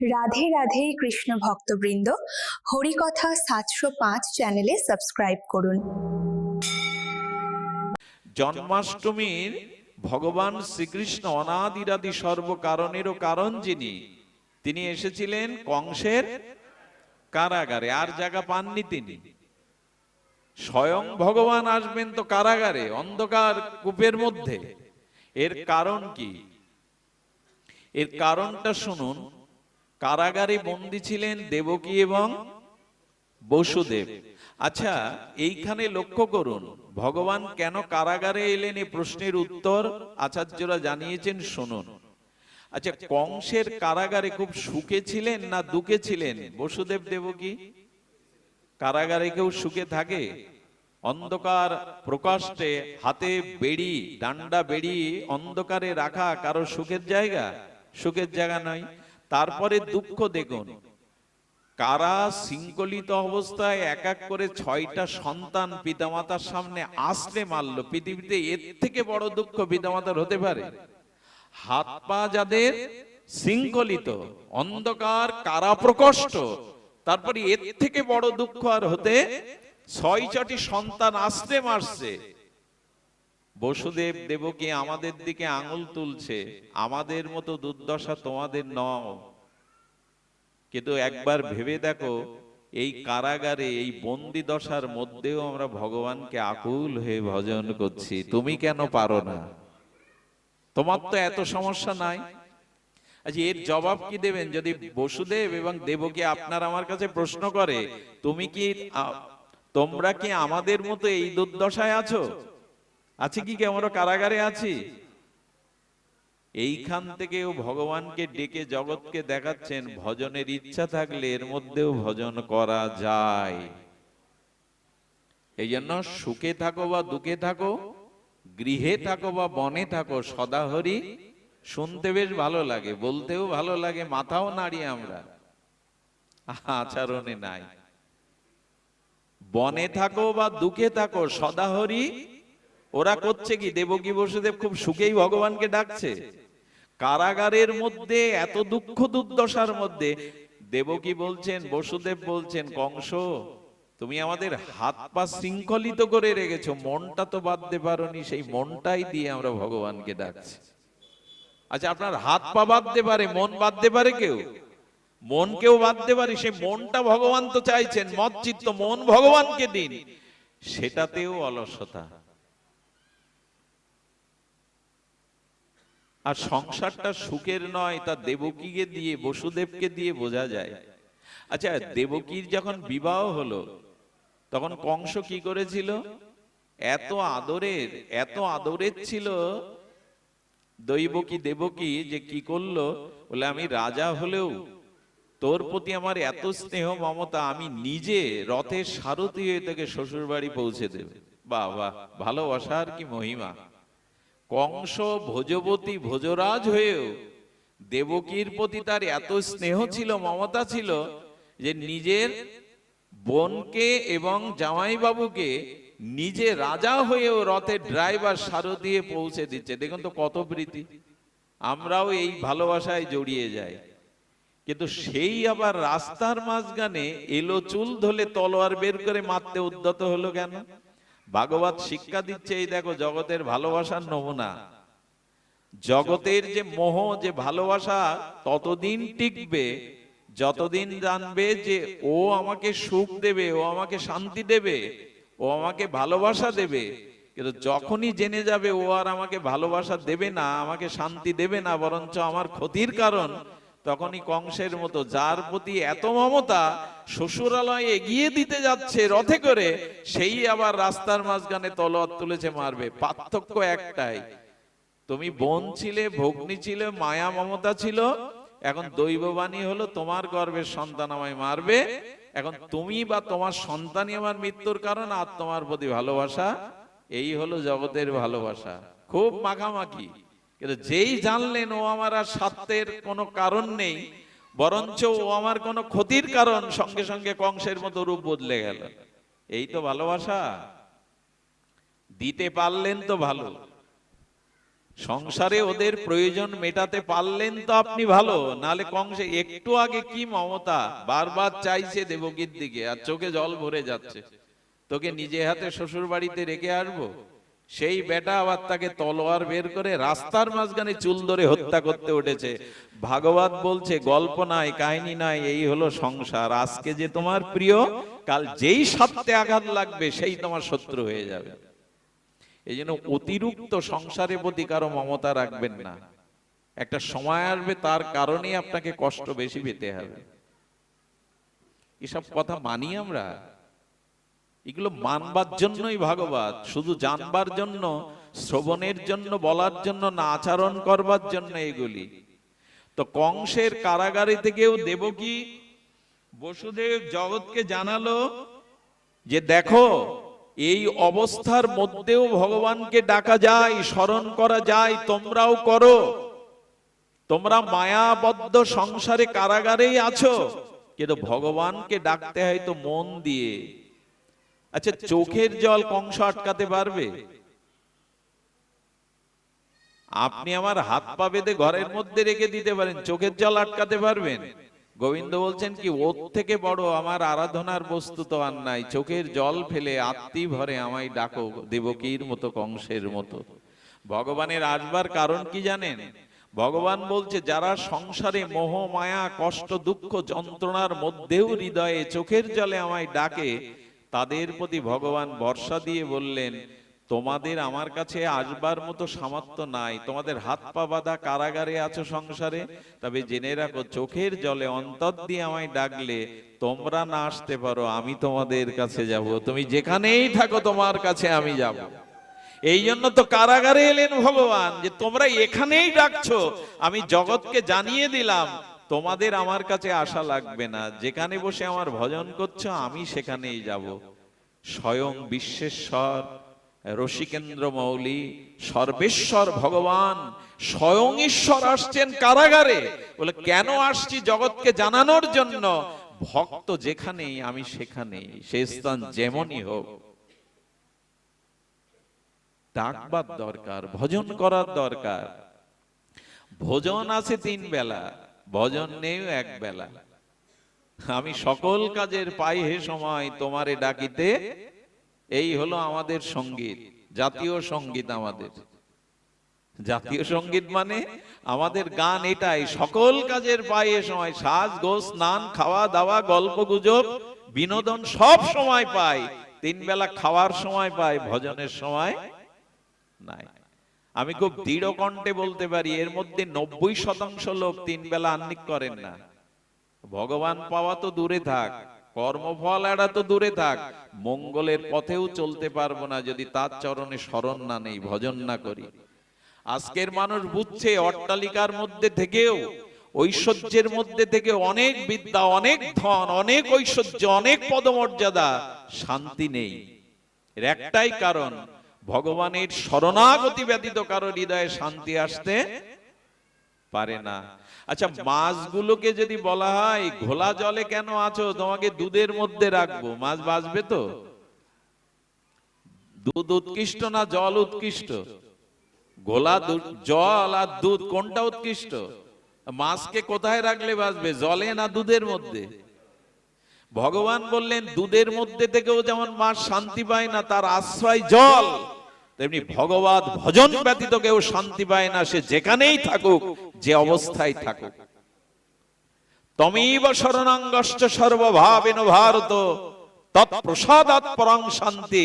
রাধে রাধে কৃষ্ণ ভক্তবৃন্দ, হরিকথা সাতশো পাঁচ চ্যানেলে সাবস্ক্রাইব করুন। জন্মাষ্টমীর ভগবান শ্রীকৃষ্ণ অনাদিরাদি সর্বকারণেরও কারণ যিনি, তিনি এসেছিলেন কংসের কারাগারে, আর জায়গা পাননি তিনি। স্বয়ং ভগবান আসবেন তো কারাগারে, অন্ধকার কূপের মধ্যে। এর কারণ কি? এর কারণটা শুনুন। কারাগারে বন্দী ছিলেন দেবকী এবং বসুদেব। আচ্ছা এইখানে লক্ষ্য করুন, ভগবান কেন কারাগারে এলেন এই প্রশ্নের উত্তর আচার্যরা জানিয়েছেন, শুনুন। আচ্ছা কংসের কারাগারে খুব সুখে ছিলেন না দুঃখে ছিলেন? বসুদেব দেবকী, কারাগারে কেউ সুখে থাকে? অন্ধকার প্রকাষ্টে হাতে বেড়ি, ডান্ডা বেড়ি অন্ধকারে রাখা কারও সুখের জায়গা? সুখের জায়গা নয়। তারপরে দুঃখ দেখুন। কারা শৃঙ্খলিত অবস্থায় এক এক করে ছয়টা সন্তান পিতামাতার সামনে আসলে মারলো, পৃথিবীতে এর থেকে বড় দুঃখ পিতামাতার হতে পারে? হাত পা যাদের শৃঙ্খলিত অন্ধকার কারা প্রকষ্ট তারপরে এর থেকে বড় দুঃখ আর হতে ছয় ছটি সন্তান আসতে মারছে। বসুদেব দেবকী আমাদের দিকে আঙুল তুলছে। আমাদের মতো দুর্দশা তোমাদের নও। কিন্তু একবার ভেবে দেখো এই কারাগারে এই বন্দি দশার মধ্যেও আমরা ভগবানকে আকুল হয়ে ভজন করছি। তুমি কেন পারো না? তোমার তো এত সমস্যা নাই। আচ্ছা এর জবাব কি দেবেন? যদি বসুদেব এবং দেবকে আপনার আমার কাছে প্রশ্ন করে তুমি কি তোমরা কি আমাদের মতো এই দুর্দশায় আছো? আছে কি কি? আমরা কারাগারে আছি। এইখান থেকেও ভগবানকে ডেকে জগৎকে দেখাচ্ছেন, ভজনের ইচ্ছা থাকলে এর মধ্যেও ভজন করা যায়। এই জন্য সুখে থাকো বা দুঃখে থাকো, গৃহে থাকো বা বনে থাকো, সদাহরি শুনতে বেশ ভালো লাগে, বলতেও ভালো লাগে, মাথাও নাড়ি আমরা। আচরণে নাই। বনে থাকো বা দুঃখে থাকো, সদাহরি ওরা করছে কি? দেবকী বসুদেব খুব সুখেই ভগবানকে ডাকছে। কারাগারের মধ্যে এত দুঃখ দুর্দশার মধ্যে দেবকী বলছেন, বসুদেব বলছেন, কংস, তুমি আমাদের হাত পা শৃঙ্খলিত করে রেখেছো, মনটা তো বাঁধতে পারোনি, সেই মনটাই দিয়ে আমরা ভগবানকে ডাকছি। আচ্ছা আপনার হাত পা বাঁধতে পারে, মন বাঁধতে পারে কেউ? মন কেউ বাঁধতে পারে, সেই মনটা ভগবান তো চাইছেন, মত চিত্ত মন ভগবানকে দিন। সেটাতেও অলসতা। আর সংসারটা সুখের নয়, তা দেবকীকে দিয়ে, বসুদেবকে দিয়ে বোঝা যায়। আচ্ছা দেবকীর যখন বিবাহ হলো, তখন কংস কি করেছিল? এত আদরের এত আদরের ছিল দৈবকী দেবকী যে কি করল? বলে, আমি রাজা হলেও তোর প্রতি আমার এত স্নেহ মমতা, আমি নিজে রথের সারথি হয়ে তোকে শ্বশুর বাড়ি পৌঁছে দেবে। বাহ বাহ, ভালোবাসার কি মহিমা। কংস ভোজবতী ভোজরাজ হয়েও দেবকীর প্রতি তার এত স্নেহ ছিল, মমতা ছিল, যে নিজের বোনকে এবং জামাইবাবুকে নিজে রাজা হয়েও রথের ড্রাইভার সারথিয়ে পৌঁছে দিচ্ছে। দেখুন তো কত প্রীতি। আমরাও এই ভালোবাসায় জড়িয়ে যাই। কিন্তু সেই আবার রাস্তার মাঝখানে এলো চুল ধলে তলোয়ার বের করে মারতে উদ্যত হলো কেন? ভাগবত শিক্ষা দিচ্ছে এই দেখো জগতের ভালোবাসার নমুনা। জগতের যে মোহ যে ভালোবাসা ততদিন টিকবে। যতদিন জানবে যে ও আমাকে সুখ দেবে ও আমাকে শান্তি দেবে ও আমাকে ভালোবাসা দেবে। কিন্তু যখনই জেনে যাবে ও আর আমাকে ভালোবাসা দেবে না আমাকে শান্তি দেবে না বরঞ্চ আমার ক্ষতির কারণ তখনই কংসের মতো যার প্রতি এত মমতা শ্বশুরালয় এগিয়ে দিতে যাচ্ছে রথে করে, সেই আবার রাস্তার মাঝখানে তলোয়ার তুলেছে মারবে। পার্থক্য একটাই, তুমি বোন ছিলে, ভগ্নি ছিলে, মায়া মমতা ছিল, এখন দৈববাণী হলো তোমার গর্ভের সন্তান আমায় মারবে, এখন তুমি বা তোমার সন্তানই আমার মৃত্যুর কারণ আর তোমার প্রতি ভালোবাসা, এই হলো জগতের ভালোবাসা। খুব মাখামাখি। কিন্তু যেই জানলেন ও আমার আর স্বার্থের কোনো কারণ নেই, বরঞ্চ ও আমার কোনো ক্ষতির কারণ সঙ্গে সঙ্গে কংসের মতো রূপ বদলে গেল। এই তো ভালোবাসা। দিতে পারলেন তো ভালো। সংসারে ওদের প্রয়োজন মেটাতে পারলেন তো আপনি ভালো, নালে কংসে একটু আগে কি মমতা বারবার চাইছে দেবকীর দিকে, আর চোখে জল ভরে যাচ্ছে। তোকে নিজে হাতে শ্বশুর বাড়িতে রেখে আসব? সেই বেটা আবার তাকে তলোয়ার বের করে রাস্তার মাঝখানে চুল ধরে হত্যা করতে উঠেছে। ভাগবত বলছে, গল্প নাই, কাহিনী নাই, এই হলো সংসার। আজকে যে তোমার প্রিয়, কাল যেই সত্যে আঘাত লাগবে, সেই তোমার শত্রু হয়ে যাবে। এই জন্য অতিরিক্ত সংসারের প্রতি কারও মমতা রাখবেন না। একটা সময় আসবে, তার কারণে আপনাকে কষ্ট বেশি পেতে হবে। এসব কথা মানি আমরা? এগুলো মানবার জন্যই ভাগবত। শুধু জানবার জন্য শ্রবণের জন্য বলার জন্য না আচরণ করবার জন্য এগুলি। তো কংসের কারাগারে থেকেও দেবকী বসুদেব জগৎকে জানালো যে দেখো এই অবস্থার মধ্যেও ভগবানকে ডাকা যায় স্মরণ করা যায় তোমরাও করো। তোমরা মায়াবদ্ধ সংসারে কারাগারেই আছো। কিন্তু ভগবানকে ডাকতে হয় তো মন দিয়ে। আচ্ছা চোখের জল কংস আটকাতে পারবে? আপনি আমার হাত পা বেঁধে ঘরের মধ্যে রেখে দিতে পারেন চোখের জল আটকাতে পারবেন? গোবিন্দ বলছেন কি ওর থেকে বড় আমার আরাধনার বস্তু তো আর নাই চোখের জল ফেলে আত্মি ভরে আমায় ডাকো দেবকীর মতো কংসের মতো। ভগবানের আসবার কারণ কি জানেন? ভগবান বলছে যারা সংসারে মোহ মায়া কষ্ট দুঃখ যন্ত্রণার মধ্যেও হৃদয়ে চোখের জলে আমায় ডাকে তাদের প্রতি ভগবান বর্ষা দিয়ে বললেন, তোমাদের আমার কাছে আসবার মতো সামর্থ্য নাই। তোমাদের হাত পা বাঁধা কারাগারে আছো সংসারে? তবে জেনে রাখো, চোখের জলে অন্তর দিয়ে আমায় ডাকলে তোমরা না আসতে পারো, আমি তোমাদের কাছে যাব। তুমি যেখানেই থাকো, তোমার কাছে আমি যাব। এই জন্য তো কারাগারে এলেন ভগবান, যে তোমরা এখানেই ডাকছো। আমি জগৎকে জানিয়ে দিলাম তোমাদের আমার কাছে আশা লাগবে না। যেখানে বসে আমার ভজন করছ, আমি সেখানেই যাব। স্বয়ং বিশ্বেশ্বর, রসিকেন্দ্র মৌলি, সর্বেশ্বর ভগবান, স্বয়ং ঈশ্বর আসছেন কারাগারে। বলে, কেন আসছি জগৎকে জানানোর জন্য? ভক্ত যেখানেই, আমি সেখানেই। সে স্থান যেমনই হোক। ডাকবার দরকার, ভজন করার দরকার। ভোজন আছে তিন বেলা। ভজন নেই এক বেলা। আমি সকল কাজের পাই হে সময় তোমারে ডাকিতে, এই হলো আমাদের সংগীত, জাতীয় সংগীত আমাদের। জাতীয় সংগীত মানে আমাদের গান এটাই, সকল কাজের পায়ে সময়, সাজ গোস স্নান, খাওয়া, দাওয়া, গল্প, গুজব, বিনোদন সব সময় পাই। তিন বেলা খাওয়ার সময় পাই, ভজনের সময় নাই। আমি খুব দৃঢ় কণ্ঠে বলতে পারি, এর মধ্যে নব্বই শতাংশ লোক তিন বেলা আন্নিক করেন না। ভগবান পাওয়া তো দূরে থাক, কর্মফল এড়া তো দূরে থাক, মঙ্গলের পথেও চলতে পারব না যদি তার চরণে স্মরণ না নেই, ভজন না করি। আজকের মানুষ বুঝছে, অট্টালিকার মধ্যে থেকেও, ঐশ্বর্যের মধ্যে থেকে অনেক বিদ্যা, অনেক ধন, অনেক ঐশ্বর্য, অনেক পদমর্যাদা, শান্তি নেই। এর একটাই কারণ ভগবানের শরণাগতি ব্যতীত কারও হৃদয়ে শান্তি আসতে পারে না। আচ্ছা মাছগুলোকে যদি বলা হয়, ঘোলা জলে কেন আছো? তোমাকে দুধের মধ্যে রাখব। মাছ বাঁচবে তো? দুধ উৎকৃষ্ট না জল উৎকৃষ্ট? দুধ- জল আর দুধ কোনটা উৎকৃষ্ট? মাছকে কোথায় রাখলে বাঁচবে? জলে না দুধের মধ্যে? ভগবান বললেন, দুধের মধ্যে থেকেও যেমন মাছ শান্তি পায় না, তার আশ্রয় জল। তেমনি ভগবত ভজন ব্যতীত কেউ শান্তি পায় না, সে যেখানেই থাকুক, যে অবস্থায় থাকুক। তমেব শরণাঙ্গশ্চ সর্বভাবেন ভারত শান্তি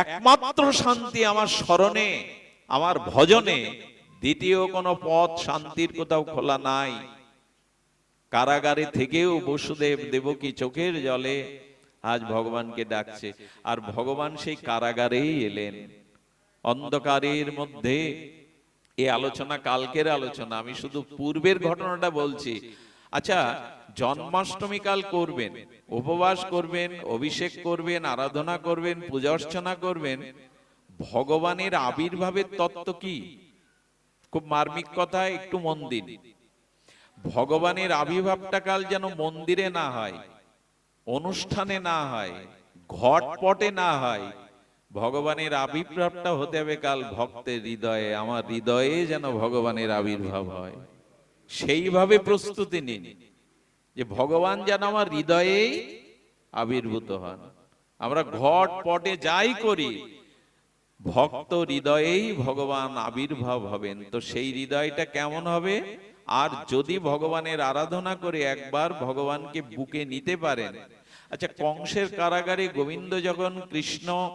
একমাত্র শান্তি আমার স্মরণে, আমার ভজনে, দ্বিতীয় কোনো পথ শান্তির কোথাও খোলা নাই। কারাগারে থেকেও বসুদেব দেবকী চোখের জলে আজ ভগবানকে ডাকছে। আর ভগবান সেই কারাগারেই এলেন। অন্ধকারের মধ্যে এ আলোচনা কালকের আলোচনা, আমি শুধু পূর্বের ঘটনাটা বলছি। আচ্ছা জন্মাষ্টমী কাল করবেন, উপবাস করবেন, অভিষেক করবেন, আরাধনা করবেন, পূজা অর্চনা করবেন। ভগবানের আবির্ভাবের তত্ত্ব কি? খুব মার্মিক কথা, একটু মন দিন। ভগবানের আবির্ভাবটা কাল যেন মন্দিরে না হয়। অনুষ্ঠানে না হয়, ঘটপটে না হয়, ভগবানের আবির্ভাবটা হতে হবে কাল ভক্তের হৃদয়ে, আমার হৃদয়ে যেন ভগবানের আবির্ভাব হয়। সেইভাবে প্রস্তুতি নিন, যে ভগবান যেন আমার হৃদয়েই আবির্ভূত হন। আমরা ঘট পটে যাই করি, ভক্ত হৃদয়েই ভগবান আবির্ভাব হবেন। তো সেই হৃদয়টা কেমন হবে? আর যদি ভগবানের আরাধনা করে একবার ভগবানকে বুকে নিতে পারেন। আচ্ছা কংসের কারাগারে গোবিন্দ যখন কৃষ্ণ,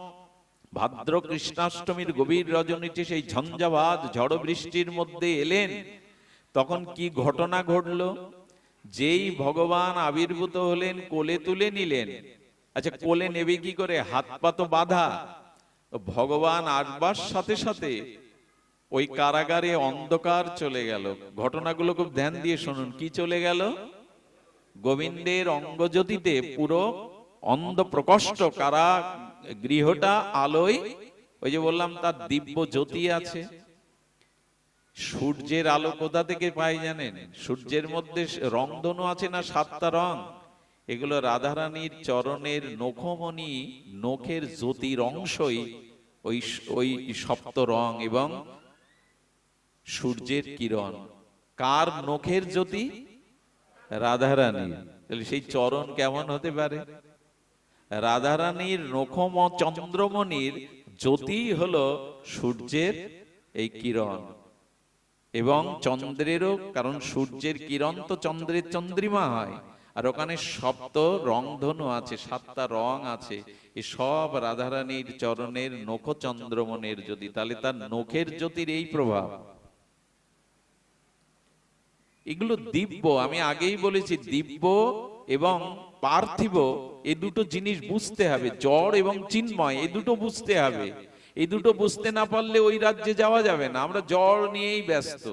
ভাদ্র কৃষ্ণাষ্টমীর গভীর রজনীতে সেই ঝঞ্ঝাবাদ ঝড় বৃষ্টির মধ্যে এলেন, তখন কি ঘটনা ঘটলো? যেই ভগবান আবির্ভূত হলেন, কোলে তুলে নিলেন। আচ্ছা কোলে নেবে কি করে? হাত পা বাধা। ভগবান আসবার সাথে সাথে ওই কারাগারে অন্ধকার চলে গেল। ঘটনাগুলো খুব ধ্যান দিয়ে শুনুন, কি চলে গেল? গোবিন্দের অঙ্গজ্যোতিতে পুরো অন্ধ প্রকষ্ট কারা গৃহটা, আলোয়, ওই যে বললাম তার দিব্য জ্যোতি আছে। সূর্যের আলো কোথা থেকে পাই জানেন? সূর্যের মধ্যে রংধনু আছে না সাতটা রং? এগুলো রাধারানীর চরণের নখমণি, নখের জ্যোতির অংশই ওই ওই সপ্ত রং এবং সূর্যের কিরণ। কার নখের জ্যোতি? রাধারানীর। তাহলে সেই চরণ কেমন হতে পারে? রাধারানীর নখম চন্দ্রমণির জ্যোতি হলো সূর্যের এই কিরণ। এবং চন্দ্রেরও, কারণ সূর্যের কিরণ তো চন্দ্রের চন্দ্রিমা হয়। আর ওখানে সপ্ত রংধনু আছে, সাতটা রং আছে। এই সব রাধারানীর চরণের নখ চন্দ্রমণের জ্যোতি। তাহলে তার নখের জ্যোতির এই প্রভাব। এগুলো দিব্য। আমি আগেই বলেছি, দিব্য এবং পার্থিব, এ দুটো জিনিস বুঝতে হবে। জড় এবং চিন্ময়, এ দুটো বুঝতে হবে। এই দুটো বুঝতে না পারলে ওই রাজ্যে যাওয়া যাবে না। আমরা জড় নিয়েই ব্যস্ত।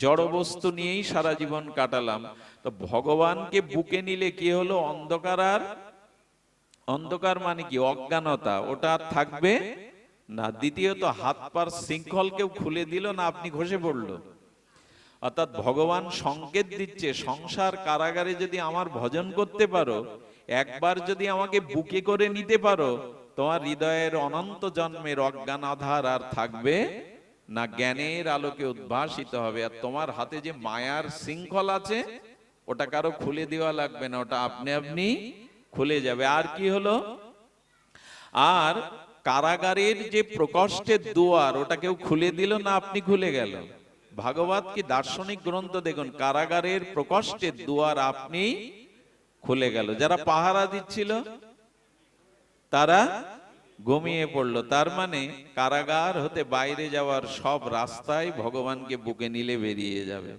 জড় বস্তু নিয়েই সারা জীবন কাটালাম। তো ভগবানকে বুকে নিলে কি হলো? অন্ধকার আর? অন্ধকার মানে কি? অজ্ঞানতা। ওটা আর থাকবে না। দ্বিতীয়ত হাত পার শৃঙ্খল কেউ খুলে দিল না, আপনি ঘষে পড়ল। অর্থাৎ ভগবান সংকেত দিচ্ছে, সংসার কারাগারে যদি আমার ভজন করতে পারো, একবার যদি আমাকে বুকে করে নিতে পারো, তোমার হৃদয়ের অনন্ত জন্মের অজ্ঞান আধার আর থাকবে না, জ্ঞানের আলোকে উদ্ভাসিত হবে। আর তোমার হাতে যে মায়ার শৃঙ্খল আছে, ওটা কারও খুলে দেওয়া লাগবে না, ওটা আপনি আপনি খুলে যাবে। আর কি হলো? আর কারাগারের যে প্রকষ্টের দুয়ার, ওটা কেউ খুলে দিল না আপনি খুলে গেল? ভাগবত কি দার্শনিক গ্রন্থ দেখুন? কারাগারের প্রকষ্টের দুয়ার আপনি খুলে গেল। যারা পাহারা দিচ্ছিল, তারা ঘুমিয়ে পড়ল। তার মানে কারাগার হতে বাইরে যাওয়ার সব রাস্তায় ভগবানকে বুকে নিলে বেরিয়ে যাবে।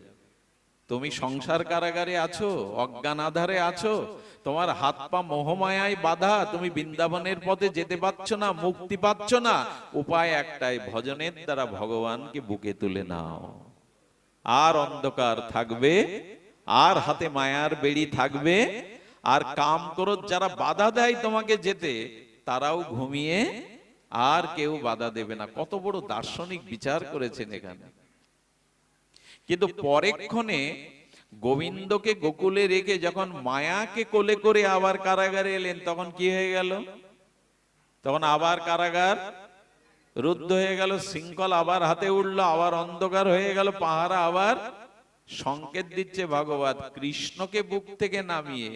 তুমি সংসার কারাগারে আছো, অজ্ঞান আধারে আছো, তোমার হাত পা মোহমায়ায় বাধা, তুমি বৃন্দাবনের পথে যেতে পারছ না, মুক্তি পাচ্ছ না, উপায় একটাই, ভজনের দ্বারা ভগবানকে বুকে তুলে নাও। আর অন্ধকার থাকবে, আর হাতে মায়ার বেড়ি থাকবে, আর কাম করো যারা বাধা দেয় তোমাকে যেতে, তারাও ঘুমিয়ে আর কেউ বাধা দেবে না। কত বড় দার্শনিক বিচার করেছেন এখানে। কিন্তু পরেক্ষণে গোবিন্দকে গোকুলে রেখে যখন মায়াকে কোলে করে আবার কারাগারে এলেন, তখন কি হয়ে গেল? তখন আবার কারাগার রুদ্ধ হয়ে গেল, শৃঙ্খল আবার হাতে উঠল, আবার অন্ধকার হয়ে গেল, পাহারা আবার সংকেত দিচ্ছে ভগবত, কৃষ্ণকে বুক থেকে নামিয়ে,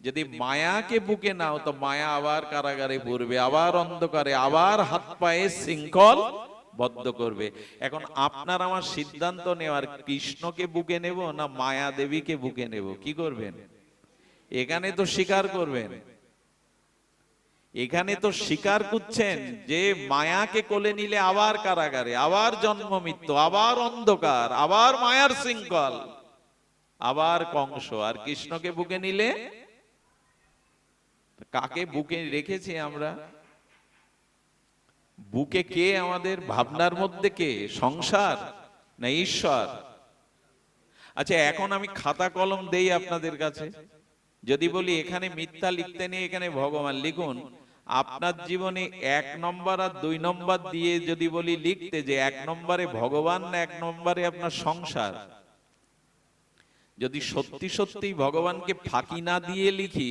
যদি মায়াকে বুকে নাও, তো মায়া আবার কারাগারে পড়বে, আবার অন্ধকারে, আবার হাত পায়ে শৃঙ্খল বদ্ধ করবে। এখন আপনার আমার সিদ্ধান্ত নেওয়ার, কৃষ্ণকে বুকে নেব না মায়া দেবীকে বুকে নেব, কি করবেন? এখানে তো স্বীকার করবেন। এখানে তো স্বীকার করছেন যে মায়াকে কোলে নিলে আবার কারাগারে আবার জন্ম মৃত্যু আবার অন্ধকার আবার মায়ার শৃঙ্খল আবার কংস। আর কৃষ্ণকে বুকে নিলে? কাকে বুকে রেখেছি আমরা? বুকে কে আমাদের ভাবনার মধ্যে কে? সংসার না ঈশ্বর? আচ্ছা এখন আমি খাতা কলম দেই আপনাদের কাছে। যদি বলি এখানে মিথ্যা লিখতে নেই এখানে ভগবান লিখুন। আপনার জীবনে এক নম্বর আর দুই নম্বর দিয়ে যদি বলি লিখতে যে এক নম্বরে ভগবান না এক নম্বরে আপনার সংসার। যদি সত্যি সত্যি ভগবানকে ফাঁকি না দিয়ে লিখি,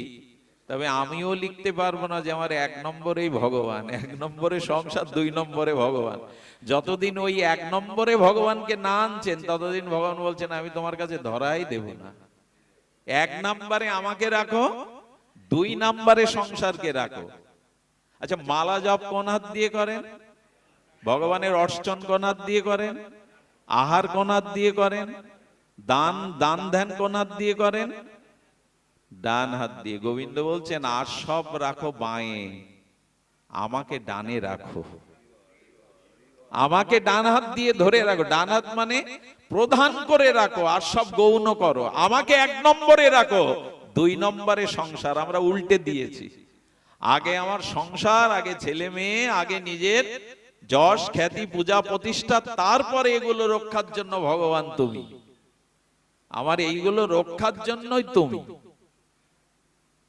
তবে আমিও লিখতে পারব না যে আমার এক নম্বরেই ভগবান, এক নম্বরে সংসার, দুই নম্বরে ভগবান। যতদিন ওই এক নম্বরে ভগবানকে না আনছেন, ততদিন ভগবান বলছেন, আমি তোমার কাছে ধরাই দেব না। এক নম্বরে আমাকে রাখো, দুই নম্বরে সংসারকে রাখো। আচ্ছা মালা জপ কোন হাত দিয়ে করেন? ভগবানের অর্চন কোন হাত দিয়ে করেন? আহার কোন হাত দিয়ে করেন? দান দান ধ্যান কোন হাত দিয়ে করেন? ডান হাত দিয়ে। গোবিন্দ বলছেন, আর সব রাখো বাঁয়ে। আমাকে ডানে রাখো। আমাকে ডান হাত দিয়ে ধরে রাখো। ডান হাত মানে প্রধান করে রাখো, আর সব গৌণ করো। আমাকে এক নম্বরে রাখো। দুই নম্বরে সংসার। আমরা উল্টে দিয়েছি। আগে আমার সংসার, আগে ছেলে মেয়ে, আগে নিজের যশ, খ্যাতি, পূজা, প্রতিষ্ঠা, তারপরে এগুলো রক্ষার জন্য ভগবান তুমি। আমার এইগুলো রক্ষার জন্যই তুমি।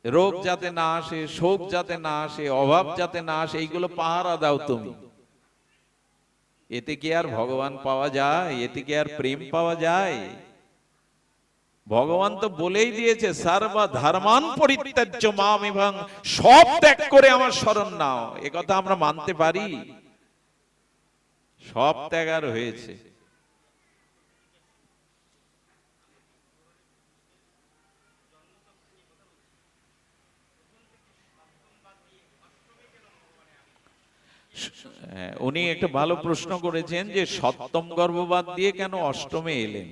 রোগ যাতে না আসে, শোক যাতে না আসে, অভাব যাতে না আসে, এইগুলো পাহারা দাও তুমি। এতে কি আর ভগবান পাওয়া যায়? এতে কি আর প্রেম পাওয়া যায়? ভগবান তো বলেই দিয়েছে সর্বা ধর্মান পরিত্যাজ্য মাম এবং সব ত্যাগ করে আমার স্মরণ নাও। এ কথা আমরা মানতে পারি? সব ত্যাগ আর হয়েছে। হ্যাঁ, উনি একটা ভালো প্রশ্ন করেছেন যে সপ্তম গর্ভবাদ দিয়ে কেন অষ্টমে এলেন?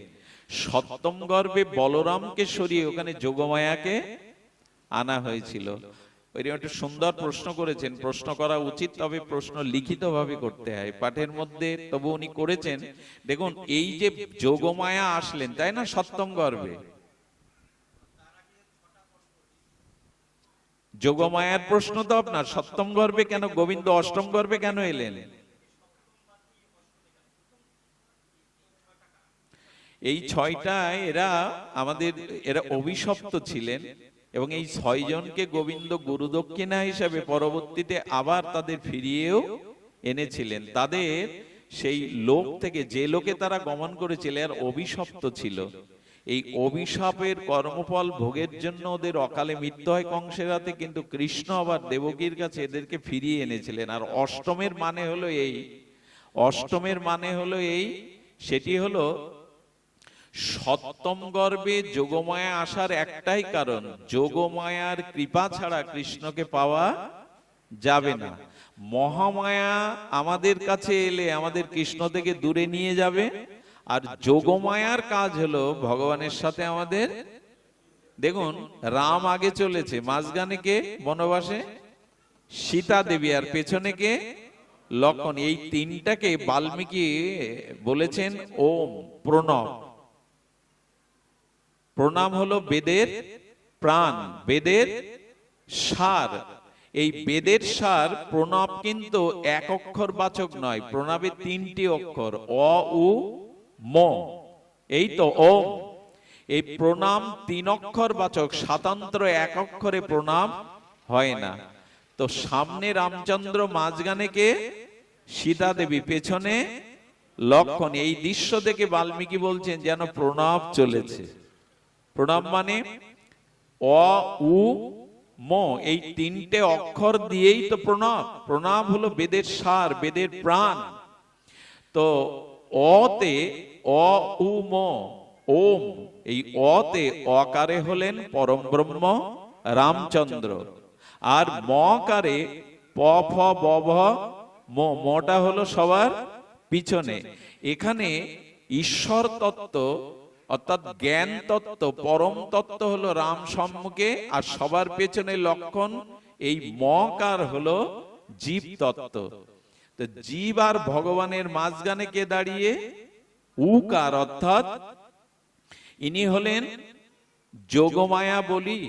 সপ্তম গর্বে বলরামকে সরিয়ে ওখানে যোগমায়াকে আনা হয়েছিল। সুন্দর প্রশ্ন করেছেন। প্রশ্ন করা উচিত, তবে প্রশ্ন লিখিত ভাবে করতে হয়। পাঠের মধ্যে তবু উনি করেছেন, দেখুন, এই যে যোগমায়া আসলেন, তাই না? সপ্তম গর্বে। যোগমায়ার প্রশ্ন তো আপনার, সপ্তম গর্বে কেন? গোবিন্দ অষ্টম গর্বে কেন এলেন? এই ছয়টায় এরা আমাদের এরা অভিশপ্ত ছিলেন এবং এই ছয় জনকে গোবিন্দ গুরু দক্ষিণা হিসাবে পরবর্তীতে আবার তাদের ফিরিয়েও এনেছিলেন। তাদের সেই লোক থেকে যে লোকে তারা গমন করেছিল আর অভিশপ্ত ছিল। এই অভিশাপের কর্মফল ভোগের জন্য ওদের অকালে মৃত্যু হয় কংসের হাতে কিন্তু কৃষ্ণ আবার দেবকীর কাছে এদেরকে ফিরিয়ে এনেছিলেন। আর অষ্টমের মানে হলো এই অষ্টমের মানে হলো এই সেটি হলো সপ্তম গর্বে যোগমায়া আসার একটাই কারণ, যোগমায়ার কৃপা ছাড়া কৃষ্ণকে পাওয়া যাবে না। মহামায়া আমাদের কাছে এলে আমাদের কৃষ্ণ থেকে দূরে নিয়ে যাবে, আর যোগমায়ার কাজ হলো ভগবানের সাথে আমাদের, দেখুন, রাম আগে চলেছে, মাঝখানে কে? বনবাসে? সীতা দেবী, আর পেছনে কে? লক্ষণ এই তিনটাকে বাল্মীকি বলেছেন ওম, প্রণব। প্রণাম হলো বেদের প্রাণ, বেদের সার। এই বেদের সার প্রণব কিন্তু এক অক্ষর বাচক নয় প্রণবে তিনটি অক্ষর, অ, উ, ম। এই তো ওম। এই প্রণাম তিন অক্ষর বাচক, স্বাতন্ত্র এক অক্ষরে প্রণাম হয় না। তো সামনে রামচন্দ্র মাঝখানে কে? সীতা দেবী পেছনে লক্ষণ। এই দৃশ্য দেখে বাল্মীকি বলছেন, যেন প্রণব চলেছে। প্রণব মানে অ, উ, ম, এই তিনটে অক্ষর দিয়েই তো প্রণব প্রণাম হলো বেদের সার, বেদের প্রাণ। তো অতে অ, উ, ম, ওম, এই অতে অকারে হলেন পরম ব্রহ্ম রামচন্দ্র। আর মকারে প, ফ, ব, ভ, ম, মটা হলো সবার পিছনে। এখানে ঈশ্বর তত্ত্ব অর্থাৎ জ্ঞান তত্ত্ব, পরম তত্ত্ব হলো রাম সম্মুখে, আর সবার পেছনে লক্ষণ, এই মকার হলো জীব তত্ত্ব। তো জীব আর ভগবানের মাঝখানে কে দাঁড়িয়ে? উকার অর্থাৎ ইনি হলেন যোগমায়া বলি,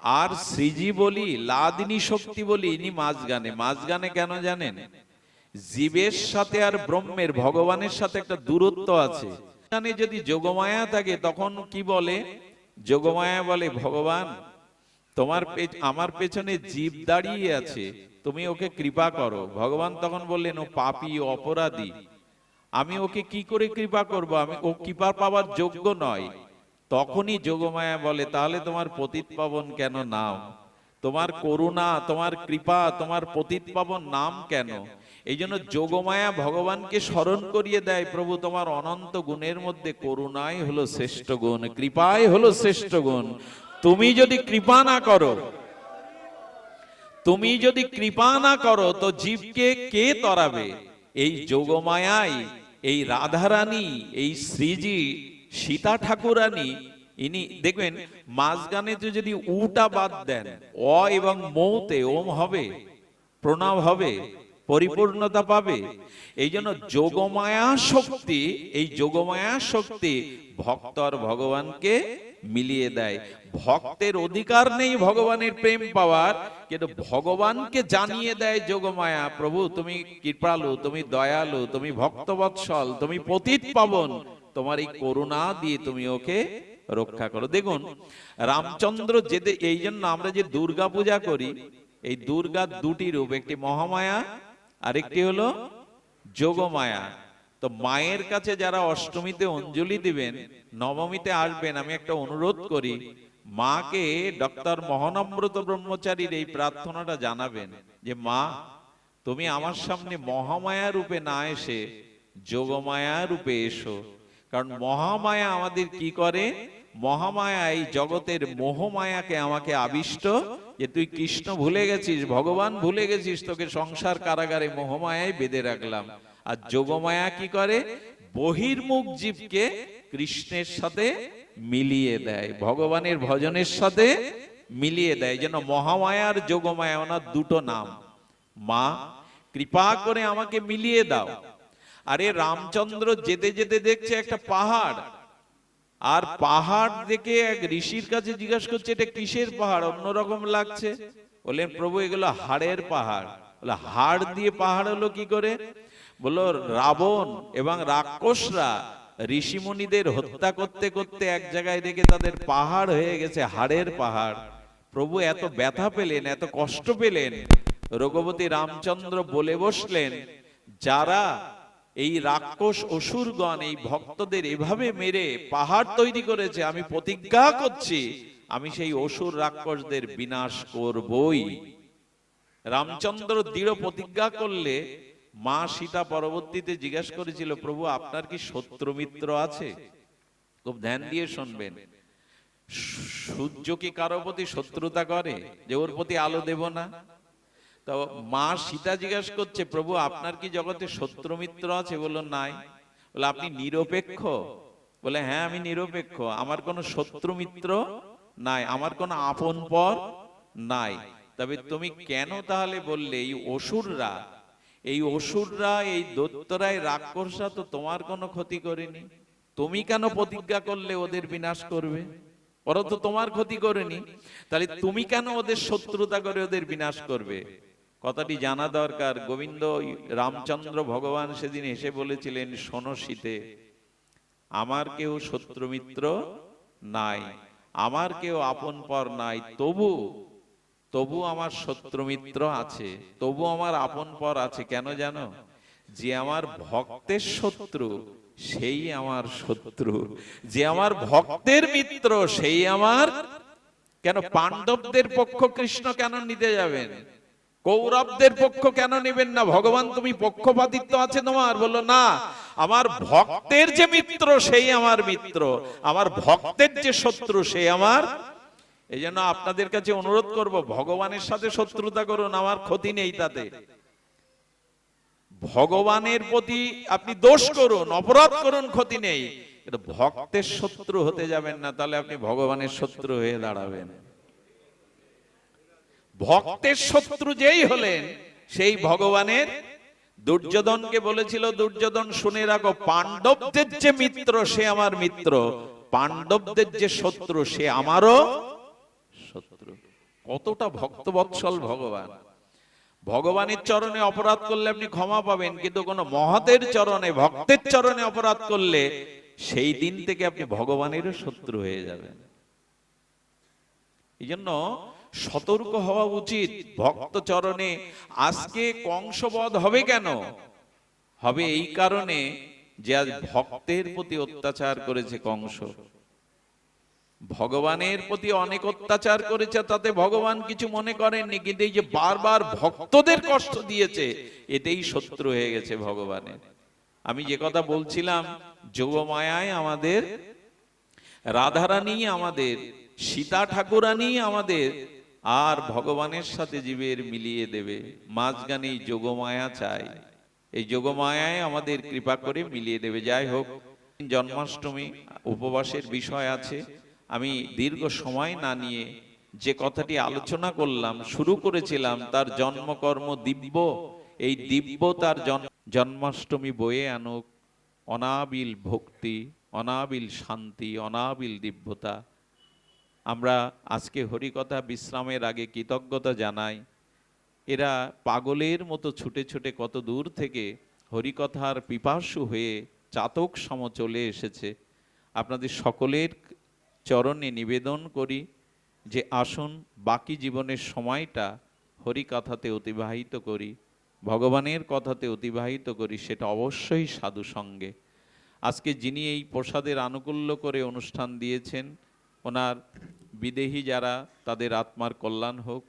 আর শ্রীজি বলি, লাদিনী শক্তি বলি ইনি মাঝগানে মাঝগানে কেন জানেন? জীবের সাথে আর ব্রহ্মের, ভগবানের সাথে একটা দূরত্ব আছে। এখানে যদি যোগমায়া থাকে, তখন কি বলে? যোগমায়া বলে, ভগবান, তোমার আমার পেছনে জীব দাঁড়িয়ে আছে, তুমি ওকে কৃপা করো। ভগবান তখন বললেন, ও পাপী অপরাধী, আমি ওকে কি করে কৃপা করব? আমি, ও কৃপা পাওয়ার যোগ্য নয়। তখনই যোগমায়া বলে, তাহলে তোমার পতিত পাবন কেন নাও? তোমার করুণা, তোমার কৃপা, তোমার পতিত পাবন নাম কেন? এই জন্য যোগমায়া ভগবানকে স্মরণ করিয়ে দেয়, প্রভু, তোমার অনন্ত গুণের মধ্যে করুণাই হলো শ্রেষ্ঠ গুণ, কৃপাই হলো শ্রেষ্ঠ গুণ। তুমি যদি কৃপা না করো, তুমি যদি কৃপা না করো, তো জীবকে কে তরাবে? এই যোগমায়াই, এই রাধারানী, এই শ্রীজি, সীতা ঠাকুরানী ইনি দেখবেন মাঝগানে যদি উটা বাদ দেন, অ এবং মৌতে ওম হবে, প্রণাম হবে, পরিপূর্ণতা পাবে। এই জন্য যোগমায়া শক্তি, এই যোগমায়া শক্তি ভক্তর ভগবানকে মিলিয়ে দেয়। ভক্তের অধিকার নেই ভগবানের প্রেম পাওয়ার, কিন্তু ভগবানকে জানিয়ে দেয় যোগমায়া, প্রভু, তুমি কৃপালু, তুমি দয়ালু, তুমি ভক্তবৎসল, তুমি পতিত পাবন, তোমার এই করুণা দিয়ে তুমি ওকে রক্ষা করো। দেখুন, রামচন্দ্র যেতে এই জন্য আমরা যে দুর্গা পূজা করি, এই দুর্গার দুটি রূপ, একটি মহামায়া আর একটি হলো যোগমায়া। তো মায়ের কাছে যারা অষ্টমীতে অঞ্জলি দিবেন, নবমীতে আসবেন, আমি একটা অনুরোধ করি, মাকে ডক্টর মহানম্রত ব্রহ্মচারীর এই প্রার্থনাটা জানাবেন যে, মা, তুমি আমার সামনে মহামায়া রূপে না এসে যোগমায়া রূপে এসো। কারণ মহামায়া আমাদের কি করে? মহামায়া এই জগতের মোহমায়াকে আমাকে আবিষ্ট যে তুই কৃষ্ণ ভুলে গেছিস, ভগবান ভুলে গেছিস, তোকে সংসার কারাগারে মোহমায়ায় বেঁধে রাখলাম। আর যোগমায়া কি করে? বহির্মুখ জীবকে কৃষ্ণের সাথে মিলিয়ে দেয়, ভগবানের ভজনের সাথে মিলিয়ে দেয়, যেন মহামায়ার যোগমায়া, ওনার দুটো নাম। মা, কৃপা করে আমাকে মিলিয়ে দাও। আরে রামচন্দ্র যেতে যেতে দেখছে একটা পাহাড়। আর পাহাড় দেখে এক ঋষির কাছে জিজ্ঞাসা করছে এটা কিসের পাহাড়? অন্যরকম লাগছে। বললেন প্রভু এগুলো হাড়ের পাহাড়। বলে হাড় দিয়ে পাহাড় হলো কি করে? বলল রাবণ এবং রাক্ষসরা ঋষিমুনিদের হত্যা করতে করতে এক জায়গায় দেখে তাদের পাহাড় হয়ে গেছে হাড়ের পাহাড়। প্রভু এত ব্যথা পেলেন এত কষ্ট পেলেন। রঘুপতি রামচন্দ্র বলে বসলেন যারা এই রাক্ষস অসুরগণ, এই ভক্তদের এভাবে মেরে পাহাড় তৈরি করেছে, আমি প্রতিজ্ঞা করছি, আমি সেই অসুর রাক্ষসদের বিনাশ করবই। রামচন্দ্র দৃঢ় প্রতিজ্ঞা করলে মা সীতা পরবর্তীতে জিজ্ঞেস করেছিল, প্রভু, আপনার কি শত্রু মিত্র আছে? খুব ধ্যান দিয়ে শুনবেন। সূর্য কি কারও প্রতি শত্রুতা করে, যে ওর প্রতি আলো দেব না? তো মা সীতা জিজ্ঞেস করছে, প্রভু, আপনার কি জগতে শত্রু মিত্র আছে? বলল, নাই। বলে আপনি নিরপেক্ষ? বলে হ্যাঁ আমি নিরপেক্ষ। আমার কোনো শত্রু মিত্র নাই, আমার কোনো আপন পর নাই। তবে তুমি কেন তাহলে বললে, এই অসুররা এই অসুররা, এই দৈত্যরাই রাক্ষসরা তো তোমার কোনো ক্ষতি করেনি? তুমি কেন প্রতিজ্ঞা করলে ওদের বিনাশ করবে? ওরা তো তোমার ক্ষতি করেনি। তাহলে তুমি কেন ওদের শত্রুতা করে ওদের বিনাশ করবে? কথাটি জানা দরকার। গোবিন্দ রামচন্দ্র ভগবান সেদিন এসে বলেছিলেন, শোনো আমার কেউ শত্রু মিত্র নাই, আমার কেউ আপন পর নাই, তবু তবু আমার শত্রু মিত্র আছে, তবু আমার আপন পর আছে। কেন জানো? যে আমার ভক্তের শত্রু, সেই আমার শত্রু। যে আমার ভক্তের মিত্র, সেই আমার, কেন পাণ্ডবদের পক্ষ কৃষ্ণ কেন নিতে যাবেন? কৌরবদের পক্ষ কেন নেবেন না? ভগবান, তুমি পক্ষপাতিত্ব আছে তোমার। বলল, না, আমার ভক্তের যে মিত্র, সেই আমার মিত্র। আমার ভক্তের যে শত্রু, সেই আমার। এই জন্য আপনাদের কাছে অনুরোধ করব, ভগবানের সাথে শত্রুতা করুন, আমার ক্ষতি নেই তাতে। ভগবানের প্রতি আপনি দোষ করুন, অপরাধ করুন, ক্ষতি নেই। কিন্তু ভক্তের শত্রু হতে যাবেন না, তাহলে আপনি ভগবানের শত্রু হয়ে দাঁড়াবেন। ভক্তের শত্রু যেই হলেন, সেই ভগবানের দুর্যোধনকে বলেছিল, দুর্যোধন, শুনে রাখো, পাণ্ডবদের যে মিত্র, সে আমার মিত্র। পাণ্ডবদের যে শত্রু, সে আমারও শত্রু। কতটা ভক্তবৎসল ভগবান। ভগবানের চরণে অপরাধ করলে আপনি ক্ষমা পাবেন, কিন্তু কোন মহতের চরণে, ভক্তের চরণে অপরাধ করলে সেই দিন থেকে আপনি ভগবানেরও শত্রু হয়ে যাবেন। এই জন্য সতর্ক হওয়া উচিত। ভক্ত চরণে আজকে কংসবধ হবে কেন? হবে এই কারণে যে আজ ভক্তের প্রতি অত্যাচার করেছে কংস। ভগবানের প্রতি অনেক অত্যাচার করেছে, তাতে ভগবান কিছু মনে করেননি, কিন্তু এই যে বারবার ভক্তদের কষ্ট দিয়েছে, এতেই শত্রু হয়ে গেছে ভগবানের। আমি যে কথা বলছিলাম, যোগমায়ায় আমাদের, রাধারানী আমাদের, সীতা ঠাকুরানী আমাদের আর ভগবানের সাথে জীবের মিলিয়ে দেবে। মাঝখানে এই যোগমায়া চাই। এই যোগমায়ায় আমাদের কৃপা করে মিলিয়ে দেবে। যাই হোক, জন্মাষ্টমী উপবাসের বিষয় আছে। আমি দীর্ঘ সময় না নিয়ে যে কথাটি আলোচনা করলাম, শুরু করেছিলাম, তার জন্মকর্ম দিব্য। এই দিব্য তার জন্মাষ্টমী বয়ে আনুক। অনাবিল ভক্তি, অনাবিল শান্তি, অনাবিল দিব্যতা। আমরা আজকে হরিকথা বিশ্রামের আগে কৃতজ্ঞতা জানাই। এরা পাগলের মতো ছুটে ছুটে কত দূর থেকে হরিকথার পিপাসু হয়ে চাতক সম চলে এসেছে। আপনাদের সকলের চরণে নিবেদন করি যে আসুন বাকি জীবনের সময়টা হরিকথাতে অতিবাহিত করি, ভগবানের কথাতে অতিবাহিত করি, সেটা অবশ্যই সাধু সঙ্গে আজকে যিনি এই প্রসাদের আনুকূল্য করে অনুষ্ঠান দিয়েছেন ওনার বিদেহী যারা, তাদের আত্মার কল্যাণ হোক,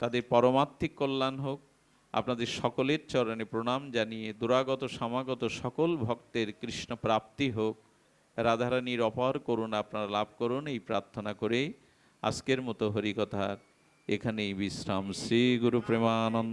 তাদের পরমাত্মিক কল্যাণ হোক, আপনাদের সকলের চরণে প্রণাম জানিয়ে দুরাগত, সমাগত সকল ভক্তের কৃষ্ণ প্রাপ্তি হোক। রাধারানীর অপার করুন আপনারা লাভ করুন, এই প্রার্থনা করে আজকের মতো হরিকথার এখানেই বিশ্রাম। শ্রী গুরু প্রেমানন্দ।